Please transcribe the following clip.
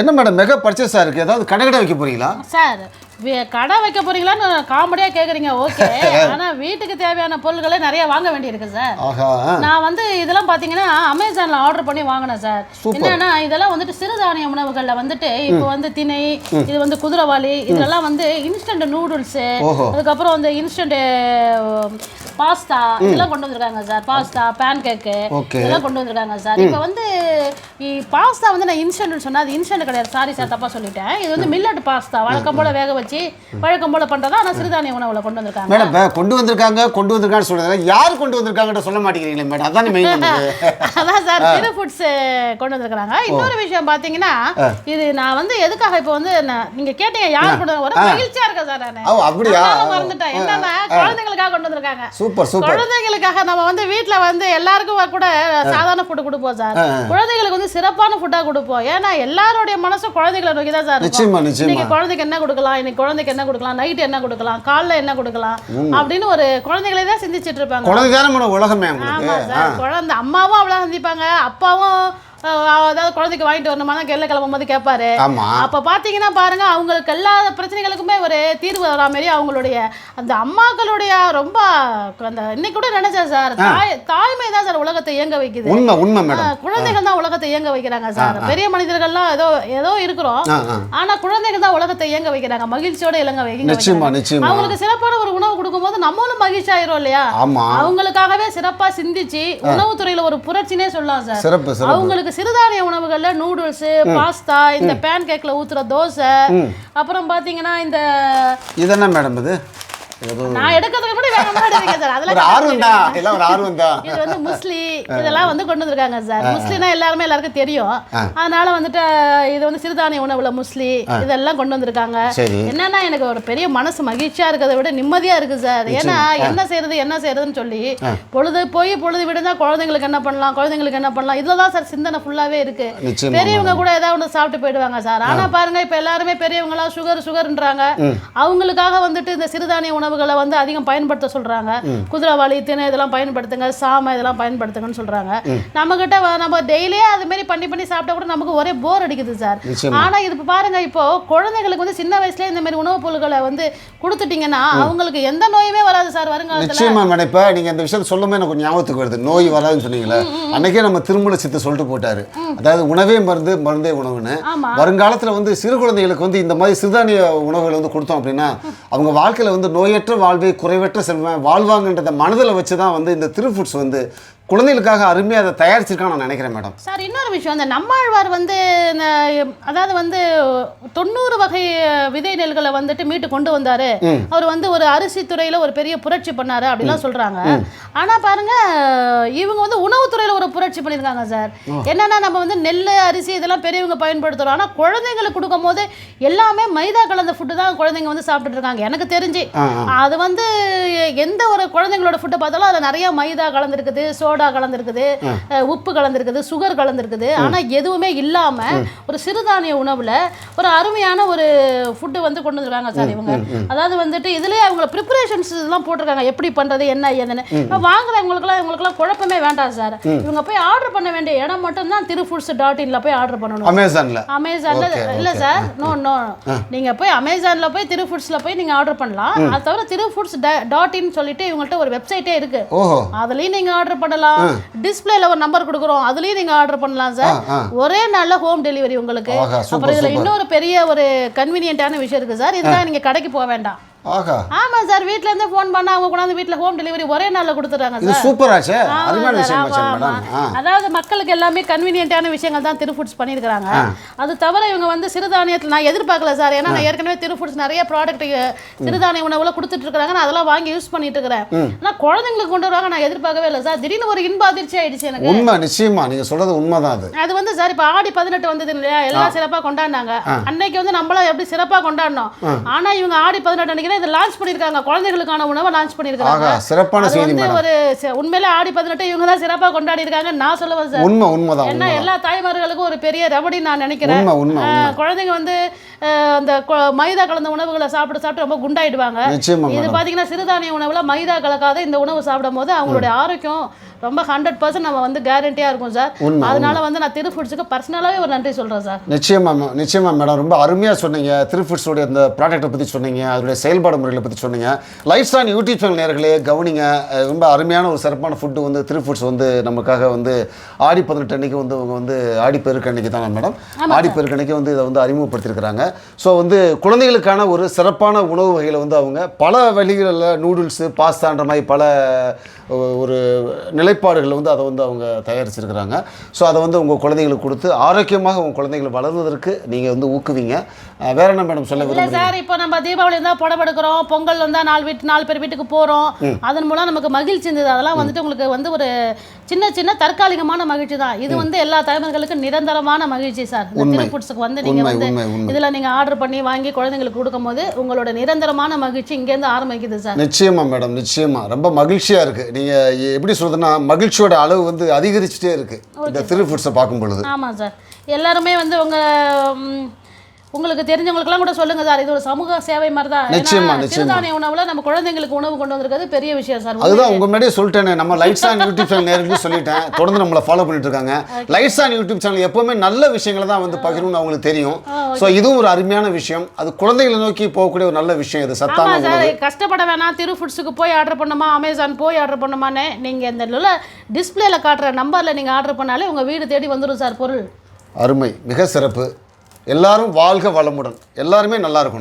என்ன madam mega பர்ச்சேஸாக இருக்குது ஏதாவது கடை கடை வைக்க போறீங்களா? சார் கடை வைக்க போறீங்களான்னு காமெடியா கேக்குறீங்க ஓகே. ஆனா வீட்டுக்கு தேவையான பொருட்களை நிறைய வாங்க வேண்டியிருக்கு சார். நான் வந்து இதெல்லாம் பாத்தீங்கன்னா அமேசான்ல ஆர்டர் பண்ணி வாங்கினேன் சார். என்னன்னா இதெல்லாம் வந்துட்டு சிறுதானிய உணவுகள்ல வந்துட்டு இப்போ வந்து திணை இது வந்து குதிரைவாளி இதெல்லாம் வந்து இன்ஸ்டன்ட் நூடுல்ஸ். அதுக்கப்புறம் வந்து இன்ஸ்டன்ட் பாஸ்தா இதெல்லாம் கொண்டு வந்திருக்காங்க சார். பாஸ்தா பேன் கேக்கு. இதெல்லாம் கொண்டு வந்திருக்காங்க சார். இப்போ வந்து பாஸ்தா வந்து நான் இன்ஸ்டன்ட் சொன்னா அது இன்ஸ்டன்ட் கிடையாது. சாரி சார் தப்பா சொல்லிட்டேன். இது வந்து மில்லட் பாஸ்தா. வழக்கம் போல வேக வச்சு வழக்கம் போல பண்றதா ஆனா சிறுதானிய உணவுல கொண்டு வந்திருக்காங்க. மேடம் கொண்டு வந்திருக்காங்க கொண்டு வந்திருக்கான்னு சொல்றாங்க யார் கொண்டு வந்திருக்காங்கன்னு சொல்ல மாட்டேங்கிறீங்களே மேடம். அதானே மெயின் அதான் சார் திரு ஃபுட்ஸ் கொண்டு வந்திருக்காங்க இன்னொரு விஷயம் பாத்தீங்கன்னா இது நான் வந்து எதுக்காக இப்போ வந்து நீங்க கேட்டீங்க யார் கொண்டு? ஒரு மகிழ்ச்சியா இருக்கேன் சார் நான். அப்படியா? மறந்துட்டேன். என்னன்னா குழந்தைங்களுக்காக கொண்டு வந்திருக்காங்க. Super super. குழந்தைங்களுக்காக நம்ம வந்து வீட்ல வந்து எல்லாருக்கும் கூட சாதாரண ஃபுட் கொடுப்போம் சார். குழந்தைங்களுக்கு வந்து சிறப்பான ஃபுட்டா கொடுப்போம். ஏன்னா எல்லாருடைய மனசும் குழந்தைகளை நோக்கி தான் சார். நிச்சயமா நிச்சயமா. இன்னைக்கு குழந்தைக்கு என்ன கொடுக்கலாம் இன்னைக்கு குழந்தைக்கு என்ன கொடுக்கலாம் நைட் என்ன கொடுக்கலாம் காலைல என்ன கொடுக்கலாம் அப்படின்னு ஒரு குழந்தைகளே தான் சிந்திச்சிட்டு இருப்பாங்க. குழந்தைதானே மேடம் உலகமே உங்களுக்கு? ஆமா சார். குழந்தை அம்மாவும் அவ்வளோ சந்திப்பாங்க. அப்பாவும் அதாவது குழந்தைக்கு வாங்கிட்டு வரணுமா தான் கெல்ல கிளம்பும் போது கேட்பாரு அப்ப பாத்தீங்கன்னா பாருங்க அவங்களுக்கு எல்லா பிரச்சனைகளுக்குமே ஒரு தீர்வு வரா மாதிரி அவங்களுடைய அந்த அம்மாக்களுடைய ரொம்ப அந்த இன்னைக்கு கூட நினைச்சேன் சார் தாய் தாய்மை தான் சார் உலகத்தை இயங்க வைக்குது. உண்மை உண்மை மேடம். ஆஹ், குழந்தைகள் தான் உலகத்தை இயங்க வைக்கிறாங்க சார். பெரிய மனிதர்கள்லாம் ஏதோ ஏதோ இருக்கிறோம். ஆனா குழந்தைகள் தான் உலகத்தை இயங்க வைக்கிறாங்க. மகிழ்ச்சியோட இயங்க வைக்க நிச்சயமா நிச்சயமா. அவங்களுக்கு சிறப்பான ஒரு உணவு கொடுக்கும்போது நம்மளும் மகிழ்ச்சி ஆயிரும் இல்லையா? அவங்களுக்காகவே சிறப்பா சிந்திச்சு உணவுத்துறையில ஒரு புரட்சினே சொல்லலாம் சார். அவங்களுக்கு சிறுதானிய உணவுகள்ல நூடுல்ஸ் பாஸ்தா இந்த பேன் கேக்ல ஊத்துற தோசை. அப்புறம் பாத்தீங்கன்னா இந்த இது என்ன மேடம் இது நான் எடுக்கிறதுக்கு கூட வேற மாதிரி எடுவீங்க சார் ஒரு அதெல்லாம் ஆர்வம் தான் எல்லாம் ஒரு ஆர்வம் தான் இது வந்து முஸ்லி. இதெல்லாம் வந்து கொண்டு வந்திருக்காங்க சார். முஸ்லினா எல்லாருமே எல்லாருக்கும் தெரியும். அதனால வந்துட்டு இது வந்து சிறுதானிய உணவுல முஸ்லி. இதெல்லாம் கொண்டு வந்திருக்காங்க. என்னன்னா எனக்கு ஒரு பெரிய மனசு மகிழ்ச்சியா இருக்கிறத விட நிம்மதியா இருக்கு சார். ஏன்னா என்ன செய்யறது என்ன செய்யறதுன்னு சொல்லி பொழுது போய் பொழுது விடுந்தா குழந்தைங்களுக்கு என்ன பண்ணலாம் குழந்தைங்களுக்கு என்ன பண்ணலாம்? இதுல தான் சார் சிந்தனை ஃபுல்லாவே இருக்கு. பெரியவங்க கூட ஏதாவது ஒன்று சாப்பிட்டு போயிடுவாங்க சார். ஆனா பாருங்க இப்ப எல்லாருமே பெரியவங்களாம் சுகர் சுகர்ன்றாங்க அவங்களுக்காக வந்துட்டு இந்த சிறுதானிய உணவுகளை வந்து அதிகம் பயன்படுத்த சொல்றாங்க. குதிரைவாளி திணை இதெல்லாம் பயன்படுத்துங்க சாமை இதெல்லாம் பயன்படுத்துங்கன்னு சொல்றாங்க. நம்ம கிட்ட வ- நம்ம டெய்லியே அது மாதிரி பண்ணி பண்ணி சாப்பிட்டா கூட நமக்கு ஒரே போர் அடிக்குது சார் நிச்சயமா. ஆனா இது பாருங்க இப்போ குழந்தைங்களுக்கு வந்து சின்ன வயசுல இந்த மாதிரி உணவுப் பொருட்களை வந்து கொடுத்துட்டீங்கன்னா அவங்களுக்கு எந்த நோயுமே வராது சார் வருங்காலத்துல. நிச்சயமா மேடம் இப்போ நீங்க இந்த விஷயத்தை சொல்லும்போது எனக்கு ஞாபகத்துக்கு வருது. நோய் வராதுன்னு சொன்னீங்களே. அன்னைக்கே நம்ம திருமூல சித்து சொல்லிட்டு போட்டாரு அதாவது உணவே மருந்து மருந்தே உணவுன்னு. வருங்காலத்துல வந்து சிறு குழந்தைகளுக்கு வந்து இந்த மாதிரி சிறுதானிய உணவுகளை வந்து கொடுத்தோம் அப்படின்னா அவங்க வாழ்க்கையில வந்து நோயற்ற வாழ்வை குறைவற்ற வாழ்வாங்கன்றத மனதில் வச்சு தான் வந்து இந்த திருஃபுட்ஸ் வந்து குழந்தைகளுக்காக அருமையாக அதை தயாரிச்சிருக்கான்னு நான் நினைக்கிறேன் மேடம். சார் இன்னொரு விஷயம் இந்த நம்மாழ்வார் வந்து இந்த அதாவது வந்து தொண்ணூறு வகை விதை நெல்களை வந்துட்டு மீட்டு கொண்டு வந்தாரு. அவர் வந்து ஒரு அரிசி துறையில ஒரு பெரிய புரட்சி பண்ணாரு அப்படிலாம் சொல்றாங்க. ஆனா பாருங்க இவங்க வந்து உணவுத்துறையில ஒரு புரட்சி பண்ணியிருக்காங்க சார். என்னன்னா நம்ம வந்து நெல் அரிசி இதெல்லாம் பெரியவங்க பயன்படுத்துறோம். ஆனா குழந்தைங்களுக்கு கொடுக்கும் போது எல்லாமே மைதா கலந்த ஃபுட்டு தான் குழந்தைங்க வந்து சாப்பிட்டுட்டு இருக்காங்க. எனக்கு தெரிஞ்சு அது வந்து எந்த ஒரு குழந்தைங்களோட ஃபுட்டை பார்த்தாலும் அதில் நிறைய மைதா கலந்துருக்குது சோடா கலந்துருக்குது உப்பு கலந்துருக்குது சுகர் கலந்துருக்குது. ஆனால் எதுவுமே இல்லாமல் ஒரு சிறுதானிய உணவில் ஒரு அருமையான ஒரு ஃபுட்டு வந்து கொண்டு வந்துருக்காங்க சார் இவங்க. அதாவது வந்துட்டு இதுலேயே அவங்க ப்ரிப்பரேஷன்ஸ் எல்லாம் போட்டிருக்காங்க. எப்படி பண்ணுறது என்ன ஏதுன்னு. இப்போ வாங்குறவங்களுக்குலாம் இவங்களுக்குலாம் குழப்பமே வேண்டாம் சார். இவங்க போய் ஆர்டர் பண்ண வேண்டிய இடம் மட்டும்தான் திரு ஃபுட்ஸ் டாட் இன்ல போய் ஆர்டர் பண்ணணும். அமேசானில் அமேசான்ல இல்ல சார். நோ நோ நீங்க போய் அமேசான்ல போய் திரு ஃபுட்ஸ்ல போய் நீங்க ஆர்டர் பண்ணலாம். அது தவிர திரு ஃபுட்ஸ் டாட் இன் சொல்லிட்டு இவங்கள்ட்ட ஒரு வெப்சைட்டே இருக்கு. ஓஹோ. அதுலயும் நீங்க ஆர்டர் பண்ணலாம். டிஸ்பிளேல ஒரு நம்பர் கொடுக்குறோம். அதுலயும் நீங்க ஆர்டர் பண்ணலாம் சார். ஒரே நல்ல ஹோம் டெலிவரி உங்களுக்கு. அப்புறம் இதுல. இன்னொரு பெரிய ஒரு கன்வீனியன்ட்டான விஷயம் இருக்கு சார் இதுக்காக நீங்க கடைக்கு போக வேண்டாம். ஆஹா ஆமா சார் வீட்ல இருந்து ஃபோன் பண்ணா அவங்க கொண்டாந்து வீட்ல ஹோம் டெலிவரி ஒரே நாள்ல கொடுத்துறாங்க இது சார். சூப்பராச்சே அருமையான விஷயம் அதாவது மக்களுக்கு எல்லாமே கன்வீனியன்ட்டான விஷயங்கள் தான் திருஃபுட்ஸ் பண்ணியிருக்காங்க அது தவிர இவங்க வந்து சிறுதானியத்தில் நான் எதிர்பார்க்கல சார். ஏன்னா நான் ஏற்கனவே திருஃபுட்ஸ் நிறைய ப்ராடக்ட் சிறுதானிய உணவுல கொடுத்துட்டு இருக்காங்க நான் அதெல்லாம் வாங்கி யூஸ் பண்ணிட்டு இருக்கிறேன். ஆனால் குழந்தைங்களுக்கு கொண்டு வருவாங்க நான் எதிர்பார்க்கவே இல்லை சார். திடீர்னு ஒரு இன்ப அதிர்ச்சி ஆயிடுச்சு எனக்கு. உண்மை நிச்சயமா. நீங்க சொல்றது உண்மைதான் அது. அது வந்து சார் இப்போ ஆடி பதினெட்டு வந்தது இல்லையா? எல்லாம் சிறப்பா கொண்டாடினாங்க. அன்னைக்கு வந்து நம்மளாம் எப்படி சிறப்பா கொண்டாடினோம்? ஆனா இவங்க ஆடி பதினெட்டு அன்னைக்கு தான் இதை லான்ச் பண்ணியிருக்காங்க. குழந்தைகளுக்கான உணவை லான்ச் பண்ணியிருக்காங்க சிறப்பான செய்தி வந்து ஒரு உண்மையிலே ஆடி பதினெட்டு இவங்க தான் சிறப்பா கொண்டாடி இருக்காங்க. நான் சொல்லுவேன் சார் உண்மை உண்மைதான் ஏன்னா எல்லா தாய்மார்களுக்கும் ஒரு பெரிய ரெமடி நான் நினைக்கிறேன். குழந்தைங்க வந்து அந்த மைதா கலந்த உணவுகளை சாப்பிட்டு சாப்பிட்டு ரொம்ப குண்டாயிடுவாங்க. இது மேடம். பாத்தீங்கன்னா சிறுதானிய உணவுல மைதா கலக்காத இந்த உணவு சாப்பிடும் போது அவங்களுடைய ஆரோக்கியம் ரொம்ப ஹண்ட்ரட் பர்சன்ட் நம்ம வந்து கேரண்டியாக இருக்கும் சார் அதனால வந்து நான் திரு ஃபுட்ஸுக்கு பர்சனலாகவே ஒரு நன்றி சொல்கிறேன் சார் நிச்சயமா மே- நிச்சயமா மேடம் ரொம்ப அருமையாக சொன்னீங்க. திருஃபுட்ஸோடைய அந்த ப்ராடக்ட்டை பற்றி சொன்னீங்க. அதோடைய செயல்பாடு முறைகளை பற்றி சொன்னீங்க. லைஃப் ஸ்டான் யூடியூப் சேனல் நேர்களே கவனிங்க. ரொம்ப அருமையான ஒரு சிறப்பான ஃபுட்டு வந்து திருஃபுட்ஸ் வந்து நமக்காக வந்து ஆடி பதினெட்டு அன்னைக்கு வந்து அவங்க வந்து ஆடி பெருக்கு அன்னைக்கு தான் மேடம் ஆடி பெருக்கு அன்னைக்கு வந்து இதை வந்து அறிமுகப்படுத்தியிருக்கிறாங்க ஸோ வந்து குழந்தைகளுக்கான ஒரு சிறப்பான உணவு வகைகளை வந்து அவங்க பல வழிகளில் நூடுல்ஸு பாஸ்தான்ற மாதிரி பல ஒரு நிலைப்பாடுகளை வந்து அதை வந்து அவங்க தயாரிச்சிருக்கிறாங்க. ஸோ அதை வந்து உங்கள் குழந்தைகளுக்கு கொடுத்து ஆரோக்கியமாக உங்கள் குழந்தைகள் வளர்வதற்கு நீங்கள் வந்து ஊக்குவிங்க. வேற என்ன மேடம் சொல்ல இல்ல சார் இப்போ நம்ம தீபாவளி இருந்தால் புடவை எடுக்கிறோம் பொங்கல் வந்தால் நாலு வீட்டு நாலு பேர் வீட்டுக்கு போகிறோம் அதன் மூலம் நமக்கு மகிழ்ச்சி இருந்தது. அதெல்லாம் வந்துட்டு உங்களுக்கு வந்து ஒரு சின்ன சின்ன தற்காலிகமான மகிழ்ச்சி தான். இது வந்து எல்லா தலைவர்களுக்கும் நிரந்தரமான மகிழ்ச்சி சார். திருப்புட்ஸுக்கு வந்து நீங்கள் வந்து இதில் நீங்கள் ஆர்டர் பண்ணி வாங்கி குழந்தைங்களுக்கு கொடுக்கும்போது உங்களோட நிரந்தரமான மகிழ்ச்சி இங்கேருந்து ஆரம்பிக்குது சார். நிச்சயமா மேடம் நிச்சயமா. ரொம்ப மகிழ்ச்சியா இருக்கு. நீங்க எப்படி சொல்றதுன்னா மகிழ்ச்சியோட அளவு வந்து அதிகரிச்சுட்டே இருக்கு. இந்த திரு ஃபுட்ஸை பார்க்கும் பொழுது. ஆமாம் சார் எல்லாருமே வந்து உங்கள் உங்களுக்கு தெரிஞ்சவங்களுக்குலாம் கூட சொல்லுங்க சார். இது ஒரு சமூக சேவை மாதிரி தான் நிச்சயமா. சிறுதானிய உணவுல நம்ம குழந்தைங்களுக்கு உணவு கொண்டு வந்திருக்கிறது பெரிய விஷயம் சார். அதுதான் உங்க முன்னாடியே சொல்லிட்டேனே நம்ம லைட்ஸ் ஆன் யூடியூப் சேனல் நேரடி சொல்லிட்டேன். தொடர்ந்து நம்மளை ஃபாலோ பண்ணிட்டு இருக்காங்க. லைட்ஸ் ஆன் யூடியூப் சேனல் எப்பவுமே நல்ல விஷயங்களை தான் வந்து பகிரணும்னு அவங்களுக்கு தெரியும். ஸோ இதுவும் ஒரு அருமையான விஷயம். அது குழந்தைகளை நோக்கி போகக்கூடிய ஒரு நல்ல விஷயம் இது. சத்தான உணவு. கஷ்டப்பட வேணாம். திரு ஃபுட்ஸுக்கு போய் ஆர்டர் பண்ணுமா? அமேசான் போய் ஆர்டர் பண்ணுமான்னு நீங்கள் இந்த டிஸ்பிளேல காட்டுற நம்பரில் நீங்கள் ஆர்டர் பண்ணாலே உங்கள் வீடு தேடி வந்துடும் சார் பொருள். அருமை. மிக சிறப்பு. எல்லாரும் வாழ்க வளமுடன். எல்லாருமே நல்லா இருக்கணும்.